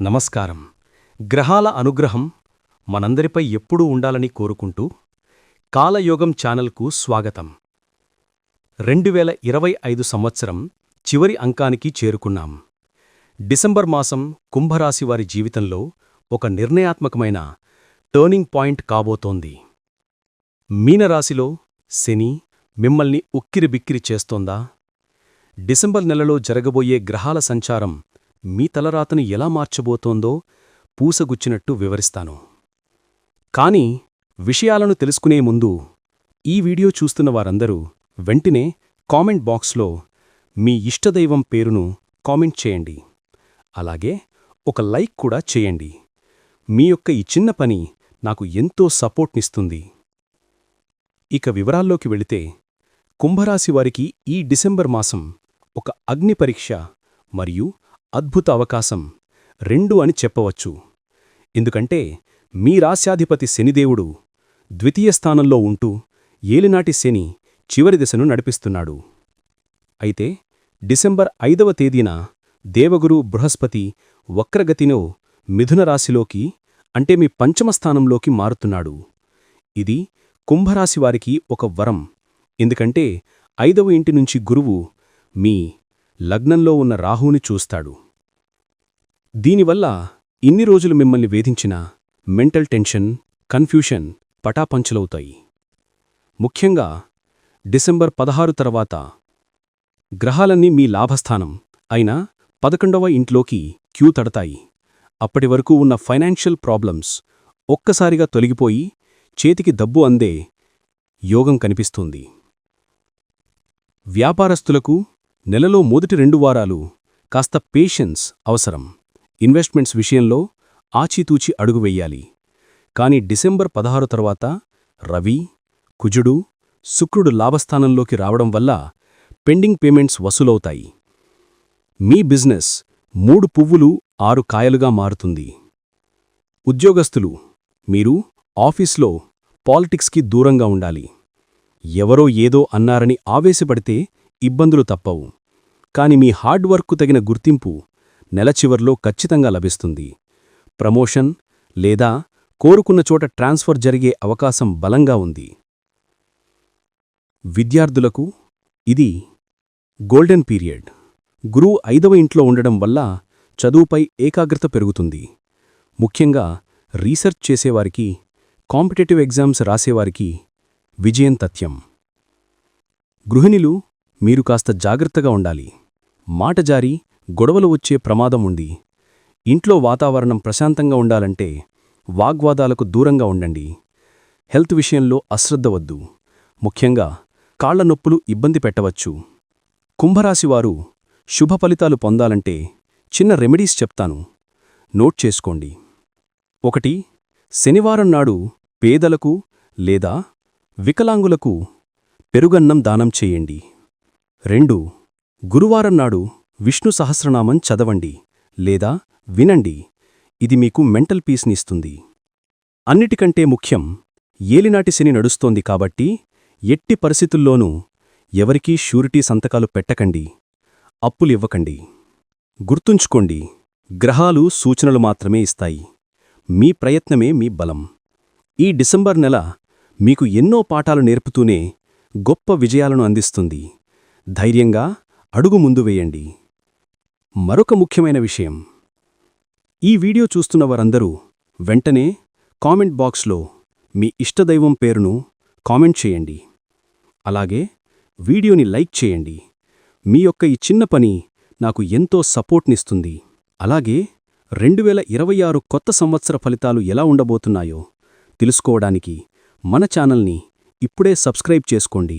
నమస్కారం. గ్రహాల అనుగ్రహం మనందరిపై ఎప్పుడూ ఉండాలని కోరుకుంటూ కాలయోగం ఛానల్కు స్వాగతం. రెండు వేల ఇరవై ఐదు సంవత్సరం చివరి అంకానికి చేరుకున్నాం. డిసెంబర్ మాసం కుంభరాశి వారి జీవితంలో ఒక నిర్ణయాత్మకమైన టర్నింగ్ పాయింట్ కాబోతోంది. మీనరాశిలో శని మిమ్మల్ని ఉక్కిరిబిక్కిరి చేస్తోందా? డిసెంబర్ నెలలో జరగబోయే గ్రహాల సంచారం మీ తలరాతను ఎలా మార్చబోతోందో పూసగుచ్చినట్టు వివరిస్తాను. కాని విషయాలను తెలుసుకునే ముందు ఈ వీడియో చూస్తున్న వారందరూ వెంటనే కామెంట్ బాక్స్లో మీ ఇష్టదైవం పేరును కామెంట్ చేయండి. అలాగే ఒక లైక్ కూడా చేయండి. మీ యొక్క ఈ చిన్న పని నాకు ఎంతో సపోర్ట్నిస్తుంది. ఇక వివరాల్లోకి వెళితే కుంభరాశి వారికి ఈ డిసెంబర్ మాసం ఒక అగ్ని పరీక్ష మరియు అద్భుత అవకాశం రెండు అని చెప్పవచ్చు. ఎందుకంటే మీ రాశ్యాధిపతి శనిదేవుడు ద్వితీయ స్థానంలో ఉంటూ ఏలినాటి శని చివరి దశను నడిపిస్తున్నాడు. అయితే డిసెంబర్ ఐదవ తేదీన దేవగురు బృహస్పతి వక్రగతిలో మిథున రాశిలోకి అంటే మీ పంచమ స్థానంలోకి మారుతున్నాడు. ఇది కుంభరాశివారికి ఒక వరం. ఎందుకంటే ఐదవ ఇంటి నుంచి గురువు మీ లగ్నంలో ఉన్న రాహుని చూస్తాడు. దీనివల్ల ఇన్ని రోజులు మిమ్మల్ని వేధించిన మెంటల్ టెన్షన్ కన్ఫ్యూషన్ పటాపంచలవుతాయి. ముఖ్యంగా డిసెంబర్ పదహారు తర్వాత గ్రహాలన్నీ మీ లాభస్థానం అయిన పదకొండవ ఇంట్లోకి క్యూ తడతాయి. అప్పటి వరకు ఉన్న ఫైనాన్షియల్ ప్రాబ్లమ్స్ ఒక్కసారిగా తొలగిపోయి చేతికి డబ్బు అందే యోగం కనిపిస్తుంది. వ్యాపారస్తులకు నెలలో మొదటి రెండు వారాలు కాస్త పేషెన్స్ అవసరం. ఇన్వెస్ట్మెంట్స్ విషయంలో ఆచితూచి అడుగు వెయ్యాలి కాని డిసెంబర్ పదహారు తర్వాత రవి కుజుడు శుక్రుడు లాభస్థానంలోకి రావడం వల్ల పెండింగ్ పేమెంట్స్ వసూలవుతాయి. మీ బిజినెస్ మూడు పువ్వులు ఆరు కాయలుగా మారుతుంది. ఉద్యోగస్తులు మీరు ఆఫీస్లో పాలిటిక్స్కి దూరంగా ఉండాలి. ఎవరో ఏదో అన్నారని ఆవేశపడితే ఇబ్బందులు తప్పవు. కాని మీ హార్డ్ వర్క్కు తగిన గుర్తింపు నెల చివర్లో ఖచ్చితంగా లభిస్తుంది. ప్రమోషన్ లేదా కోరుకున్న చోట ట్రాన్స్ఫర్ జరిగే అవకాశం బలంగా ఉంది. విద్యార్థులకు ఇది గోల్డెన్ పీరియడ్. గురువు ఐదవ ఇంట్లో ఉండడం వల్ల చదువుపై ఏకాగ్రత పెరుగుతుంది. ముఖ్యంగా రీసెర్చ్ చేసేవారికి కాంపిటేటివ్ ఎగ్జామ్స్ రాసేవారికి విజయం తథ్యం. గృహిణులు మీరు కాస్త జాగ్రత్తగా ఉండాలి. మాట జారి గొడవలు వచ్చే ప్రమాదం ఉంది. ఇంట్లో వాతావరణం ప్రశాంతంగా ఉండాలంటే వాగ్వాదాలకు దూరంగా ఉండండి. హెల్త్ విషయంలో అశ్రద్ధ వద్దు. ముఖ్యంగా కాళ్ళ నొప్పులు ఇబ్బంది పెట్టవచ్చు. కుంభరాశివారు శుభ ఫలితాలు పొందాలంటే చిన్న రెమెడీస్ చెప్తాను. నోట్ చేసుకోండి. ఒకటి శనివారం నాడు పేదలకు లేదా వికలాంగులకు పెరుగన్నం దానం చేయండి. రెండు గురువారం నాడు విష్ణు సహస్రనామం చదవండి లేదా వినండి. ఇది మీకు మెంటల్ పీస్ని ఇస్తుంది. అన్నిటికంటే ముఖ్యం ఏలినాటి శని నడుస్తోంది కాబట్టి ఎట్టి పరిస్థితుల్లోనూ ఎవరికీ షూరిటీ సంతకాలు పెట్టకండి. అప్పులివ్వకండి గుర్తుంచుకోండి గ్రహాలు సూచనలు మాత్రమే ఇస్తాయి. మీ ప్రయత్నమే మీ బలం. ఈ డిసెంబర్ నెల మీకు ఎన్నో పాఠాలు నేర్పుతూనే గొప్ప విజయాలను అందిస్తుంది. ధైర్యంగా అడుగు ముందు వేయండి. మరొక ముఖ్యమైన విషయం. ఈ వీడియో చూస్తున్న వారందరూ వెంటనే కామెంట్ బాక్స్లో మీ ఇష్టదైవం పేరును కామెంట్ చేయండి. అలాగే వీడియోని లైక్ చేయండి. మీ యొక్క ఈ చిన్న పని నాకు ఎంతో సపోర్ట్నిస్తుంది. అలాగే రెండు వేల ఇరవై ఆరు కొత్త సంవత్సర ఫలితాలు ఎలా ఉండబోతున్నాయో తెలుసుకోవడానికి మన ఛానల్ని ఇప్పుడే సబ్స్క్రైబ్ చేసుకోండి.